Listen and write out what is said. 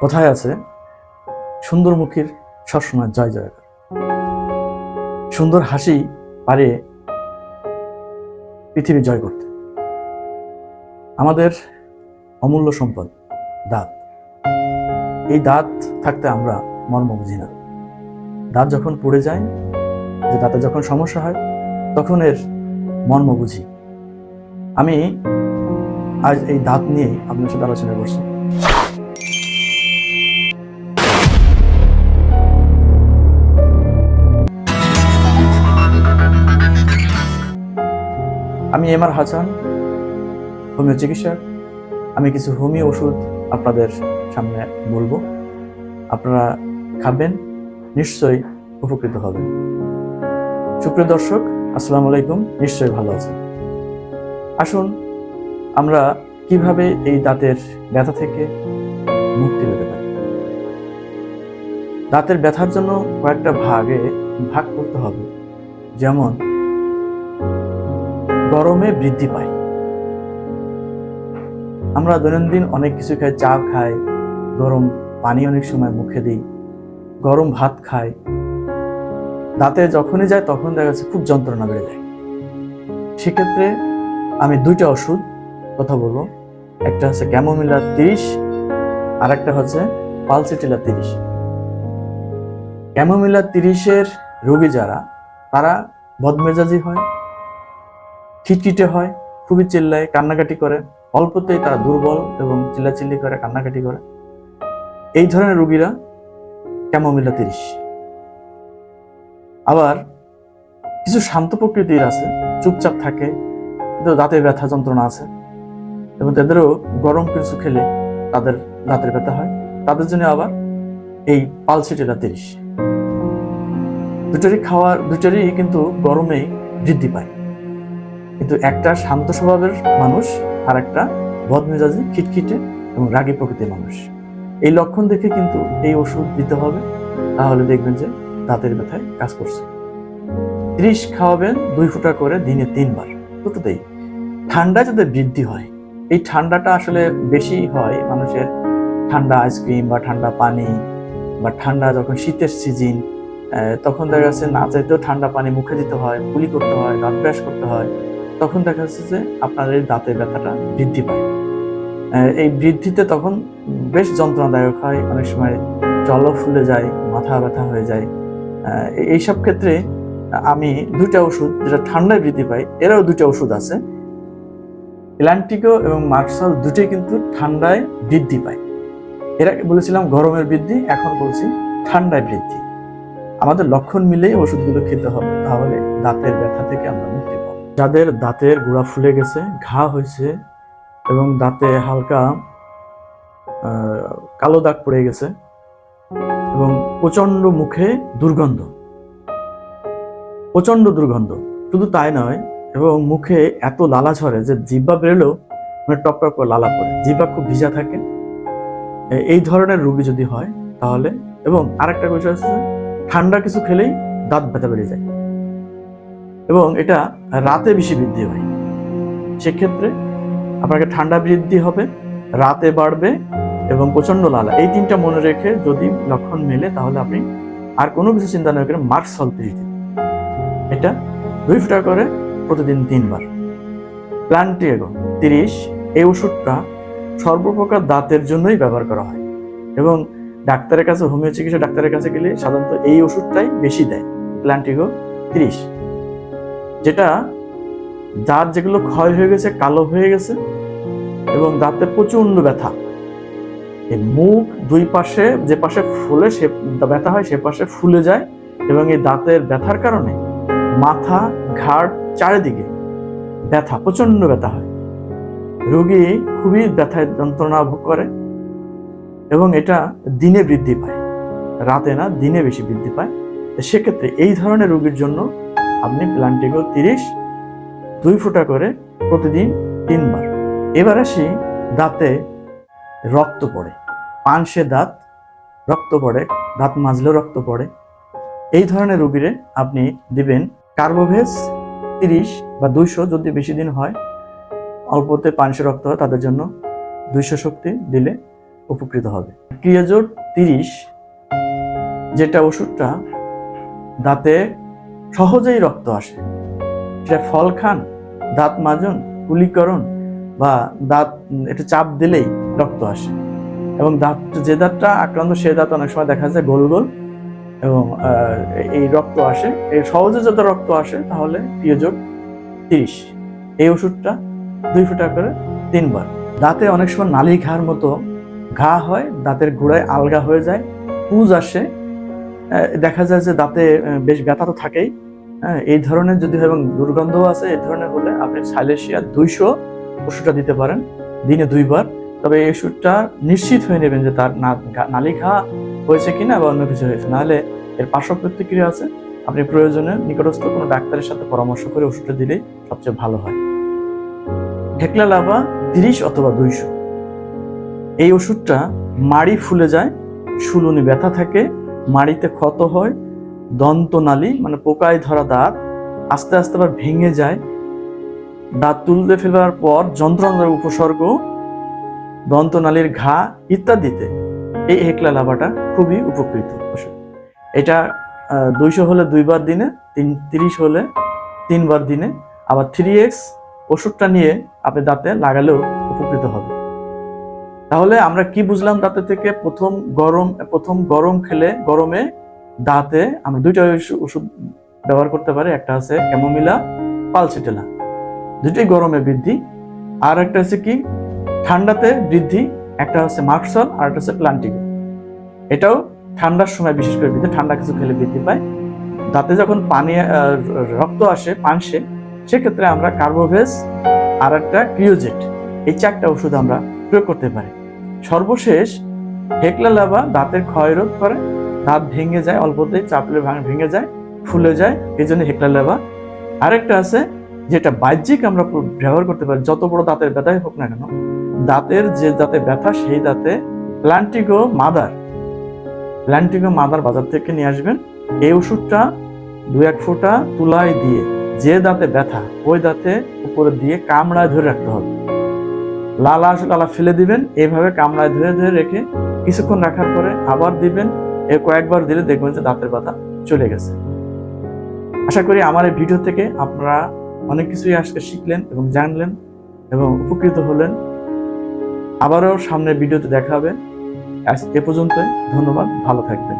কোথায় আছে? সুন্দর মুখীর সবসময় জয় জয়কার। সুন্দর হাসি পারে পৃথিবী জয় করতে। আমাদের অমূল্য সম্পদ, দাঁত। এই দাঁত থাকতে আমরা মর্ম বুঝি না। দাঁত যখন পড়ে যায়, যে দাঁতে যখন সমস্যা হয়, তখন এর মর্ম বুঝি। আমি আজ এই দাঁত নিয়ে আপনার সাথে আলোচনা করছি আমি এম আর হাসান, হোমিও চিকিৎসক। আমি কিছু হোমিও ওষুধ আপনাদের সামনে বলব। আপনারা খাবেন, নিশ্চয়ই উপকৃত হবেন। সুপ্রিয় দর্শক, আসসালামু আলাইকুম, নিশ্চয়ই ভালো আছেন। আসুন আমরা কীভাবে এই দাঁতের ব্যথা থেকে মুক্তি পেতে পারি? দাঁতের ব্যথার জন্য কয়েকটা ভাগে ভাগ করতে হবে। যেমন, গরমে বৃদ্ধি পায়। আমরা দৈনন্দিন অনেক কিছু খাই চা খাই, গরম পানি অনেক সময় মুখে দিই, গরম ভাত খাই। দাঁতে যখনই যায় তখন দেখা যাচ্ছে খুব যন্ত্রণা বেড়ে যায়। সেক্ষেত্রে আমি দুইটা ওষুধ কথা বলব। একটা হচ্ছে ক্যামোমিলা তিরিশ আর একটা হচ্ছে পালসিটিলা তিরিশ। ক্যামোমিলা তিরিশের রোগী যারা, তারা বদমেজাজি হয়, খিটখিটে হয়, খুবই চিল্লায়, কান্নাকাটি করে। অল্পতেই তারা দুর্বল এবং চিল্লাচিল্লি করে, কান্নাকাটি করে। এই ধরনের রোগীরা ক্যামোমিলা তিরিশ। আবার কিছু শান্ত প্রকৃতির আছে, চুপচাপ থাকে, কিন্তু দাঁতের ব্যথা যন্ত্রণা আছে। এবং তাদেরও গরম কিছু খেলে তাদের দাঁতের ব্যথা হয়। তাদের জন্য আবার এই পালসিটেলা তিরিশ। দুটারই খাওয়ার, দুটারই কিন্তু গরমেই বৃদ্ধি পায়। কিন্তু একটা শান্ত স্বভাবের মানুষ আর একটা বদমেজাজি, খিটখিটে এবং রাগী প্রকৃতির মানুষ। এই লক্ষণ দেখে কিন্তু এই ওষুধ দিতে হবে। তাহলে দেখবেন যে দাঁতের ব্যথায় কাজ করছে। ত্রিশ খাওয়াবেন দুই ফুটা করে দিনে তিনবার। দুটোতেই। ঠান্ডা যাতে বৃদ্ধি হয় এই ঠান্ডাটা আসলে বেশি হয় মানুষের ঠান্ডা আইসক্রিম বা ঠান্ডা পানি বা ঠান্ডা যখন শীতের সিজন তখন দেখা যাচ্ছে না চাইতেও ঠান্ডা পানি মুখে দিতে হয় কুলি করতে হয়, দাঁত ব্রাশ করতে হয়। তখন দেখা যাচ্ছে যে আপনার এই দাঁতের ব্যথাটা বৃদ্ধি পায়। এই বৃদ্ধিতে তখন বেশ যন্ত্রণাদায়ক হয়। অনেক সময় জলও ফুলে যায়, মাথা ব্যথা হয়ে যায়। এই- এইসব ক্ষেত্রে আমি দুইটা ওষুধ যেটা ঠান্ডায় বৃদ্ধি পায়, এরাও দুইটা ওষুধ আছে। প্ল্যান্টিকো এবং মার্কসল দুটোই কিন্তু ঠান্ডায় বৃদ্ধি পায়। এরা বলেছিলাম গরমের বৃদ্ধি, এখন বলছি ঠান্ডায় বৃদ্ধি। আমাদের লক্ষণ মিলেই ওষুধগুলো খেতে হবে, তাহলে দাঁতের ব্যথা থেকে আমরা মুক্তি পাবো। যাদের দাঁতের গোড়া ফুলে গেছে, ঘা হয়েছে এবং দাঁতে হালকা কালো দাগ পড়ে গেছে এবং প্রচণ্ড মুখে দুর্গন্ধ। প্রচণ্ড দুর্গন্ধ। শুধু তাই নয় এবং মুখে এত লালা ঝরে যে জিব্বা বেরোলেও মানে টপ টপ করে লালা পড়ে। জিব্বা খুব ভিজা থাকে। এই ধরনের রোগী যদি হয় তাহলে এবং আরেকটা বিষয় হচ্ছে ঠান্ডা কিছু খেলেই দাঁত ব্যথা বেড়ে যায়। এবং এটা রাতে বেশি বৃদ্ধি হয়। সেক্ষেত্রে আপনাকে ঠান্ডা বৃদ্ধি হবে, রাতে বাড়বে এবং প্রচণ্ড লালা। এই তিনটা মনে রেখে যদি লক্ষণ মেলে তাহলে আপনি আর কোনো কিছু চিন্তা না করে মার্ক সল এটা দুই ফুটা করে প্রতিদিন তিনবার। প্লান্টিয়েগো তিরিশ, এই ওষুধটা সর্বপ্রকার দাঁতের জন্যই ব্যবহার করা হয় এবং ডাক্তারের কাছে হোমিও চিকিৎসা ডাক্তারের কাছে গেলে সাধারণত এই ওষুধটাই বেশি দেয়। প্লান্টিগো তিরিশ। যেটা দাঁত যেগুলো ক্ষয় হয়ে গেছে, কালো হয়ে গেছে এবং দাঁতে প্রচণ্ড ব্যথা। এই মুখ দুই পাশে, যে পাশে ফুলে সে ব্যথা হয়, সে পাশে ফুলে যায় এবং এই দাঁতের ব্যথার কারণে মাথা, ঘাড় চারিদিকে ব্যথা প্রচণ্ড ব্যথা হয়। রোগী খুবই ব্যথায় যন্ত্রণা ভোগ করে এবং এটা দিনে বৃদ্ধি পায়। রাতে না, দিনে বেশি বৃদ্ধি পায়। সেক্ষেত্রে এই ধরনের রোগীর জন্য আপনি প্লান্টিগো তিরিশ, দুই ফুটা করে প্রতিদিন তিনবার। এবার আসি দাঁতে রক্ত পড়ে। পানসে দাঁত রক্ত পড়ে, দাঁত মাজলেও রক্ত পড়ে। এই ধরনের রোগীরে আপনি দিবেন কার্বোভেজ তিরিশ বা দুইশো যদি বেশি দিন হয়, অল্পতে পানসে রক্ত হয়, তাদের জন্য দুইশো শক্তি দিলে উপকৃত হবে। ক্রিয়াজোট তিরিশ, যেটা ওষুধটা দাঁতে সহজেই রক্ত আসে। সেটা ফল খান, দাঁত মাজন কুলিকরণ বা দাঁত, একটু চাপ দিলেই রক্ত আসে। এবং দাঁত, যে দাঁতটা আক্রান্ত, সে দাঁত অনেক সময় দেখা যায় গোল গোল এবং এই রক্ত আসে, এই সহজে যত রক্ত আসে তাহলে প্রিয়জোট তিরিশ। এই ওষুধটা দুই ফোঁটা করে তিনবার। দাঁতে অনেক সময় নালি ঘার মতো ঘা হয়, দাঁতের গোড়ায় আলগা হয়ে যায়, পুজ আসে। দেখা যায় যে দাঁতে বেশ ব্যথা তো থাকেই। এই ধরনের যদি এবং দুর্গন্ধও আছে, এই ধরনের হলে আপনি সাইলেশিয়া দুইশো ওষুধটা দিতে পারেন, দিনে দুইবার। তবে এই ওষুধটা নিশ্চিত হয়ে নেবেন যে তার না- নালি ঘা হয়েছে কিনা বা অন্য কিছু হয়েছে, নাহলে এর পার্শ্ব প্রতিক্রিয়া আছে। আপনি প্রয়োজনে নিকটস্থ কোনো ডাক্তারের সাথে পরামর্শ করে ওষুধটা দিলেই সবচেয়ে ভালো হয়। হেকলা লাভা তিরিশ অথবা দুইশো। এই ওষুধটা মাড়ি ফুলে যায়, শুলুনি ব্যথা থাকে, মাড়িতে ক্ষত হয় দন্তনালী মানে পোকায় ধরা দাঁত আস্তে আস্তে আবার ভেঙে যায়। দাঁত তুলতে ফেলার পর যন্ত্রণার উপসর্গ দন্তনালীর ঘা ইত্যাদিতে। এই হেকলা লাভাটা খুবই উপকৃত। ওষুধ এটা দুইশো হলে দুইবার দিনে, তিন, তিরিশ হলে তিনবার দিনে, আবার থ্রি এক্স ওষুধটা নিয়ে আপনি দাঁতে লাগালেও উপকৃত হবে। তাহলে আমরা কি বুঝলাম দাঁতে থেকে? প্রথম গরম প্রথম গরম খেলে গরমে দাঁতে আমরা দুইটা ওষুধ ব্যবহার করতে পারি। একটা আছে ক্যামোমিলা পালসিটেলা দুটোই গরমে বৃদ্ধি। আর একটা হচ্ছে কি? ঠান্ডাতে বৃদ্ধি একটা হচ্ছে মার্কসল আর একটা হচ্ছে প্লান্টিগো এটাও ঠান্ডার সময়, বিশেষ করে বৃদ্ধি ঠান্ডা কিছু খেলে বৃদ্ধি পায়। দাঁতে যখন পানি রক্ত আসে পানসে সেক্ষেত্রে আমরা কার্বোভেজ আর একটা ক্রিওজেট, এই চারটা ওষুধ আমরা প্রয়োগ করতে পারি। সর্বশেষ হেকলা লাভা দাঁতের ক্ষয় রোধ করে, দাঁত ভেঙে যায় অল্পতেই চাপলে ভাঙ- ভেঙে যায়, ফুলে যায়, এই জন্য হেকলা লাভা আরেকটা আছে, যেটা বাহ্যিক আমরা ব্যবহার করতে পারি, যত বড় দাঁতের ব্যথাই হোক না কেন দাঁতের যে দাঁতে ব্যথা, সেই দাঁতে প্লান্টিগো মাদার প্লান্টিগো মাদার বাজার থেকে নিয়ে আসবেন। এই ওষুধটা দু এক ফোঁটা তুলায় দিয়ে যে দাঁতে ব্যথা, ওই দাঁতে উপরে দিয়ে কামড়ায় ধরে রাখতে হবে। লালা লালা ফেলে দিবেন। এইভাবে কামড়ায় ধরে ধরে রেখে কিছুক্ষণ রাখার পরে আবার দিবেন। এ কয়েকবার দিলে দেখবেন যে দাঁতের ব্যথা চলে গেছে। আশা করি আমার এই ভিডিও থেকে আপনারা অনেক কিছুই আজকে শিখলেন এবং জানলেন এবং উপকৃত হলেন। আবারও সামনের ভিডিওতে দেখা হবে। এ পর্যন্তই ধন্যবাদ ভালো থাকবেন।